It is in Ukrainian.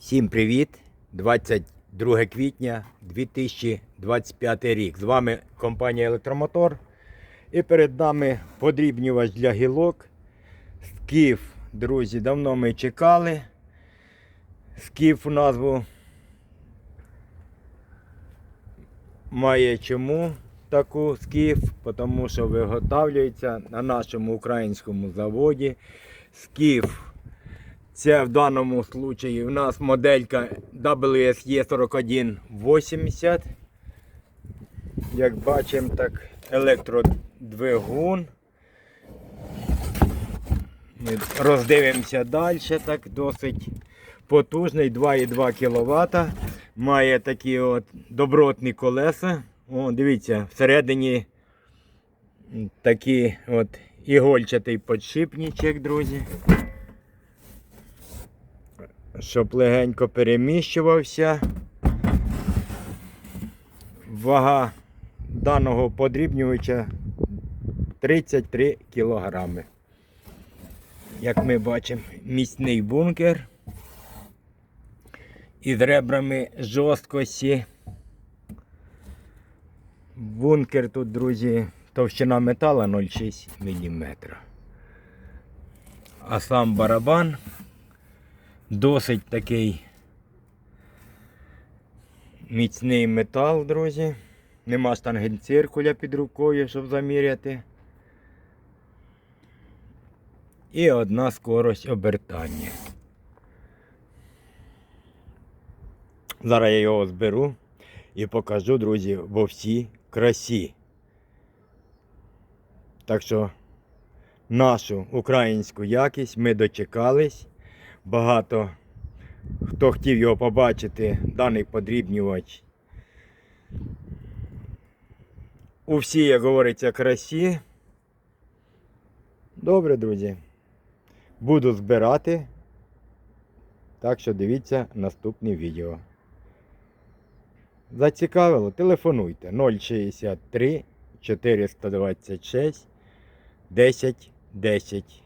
Всім привіт! 22 квітня 2025 рік. З вами компанія Електромотор. І перед нами подрібнювач для гілок. Скіф, друзі, давно ми чекали. Скіф у назву має чому таку скіф, тому що виготовлюється на нашому українському заводі. Скіф це в даному случаї у нас моделька WSE 4180. Як бачимо, так електродвигун. Роздивимося далі, так досить потужний, 2,2 кВт. Має такі от добротні колеса. О, дивіться, всередині такий от ігольчатий подшипничок, друзі щоб легенько переміщувався. Вага даного подрібнювача 33 кілограми. Як ми бачимо, міцний бункер із ребрами жорсткості. Бункер тут, друзі, товщина метала 0,6 мм. А сам барабан Досить такий міцний метал, друзі. Нема штангенциркуля під рукою, щоб заміряти. І одна скорость обертання. Зараз я його зберу і покажу, друзі, во всій красі. Так що нашу українську якість ми дочекались. Багато хто хотів його побачити, даний подрібнювач. У всій, як говориться, красі. Добре, друзі. Буду збирати. Так що дивіться наступне відео. Зацікавило? Телефонуйте 063 426 10 10.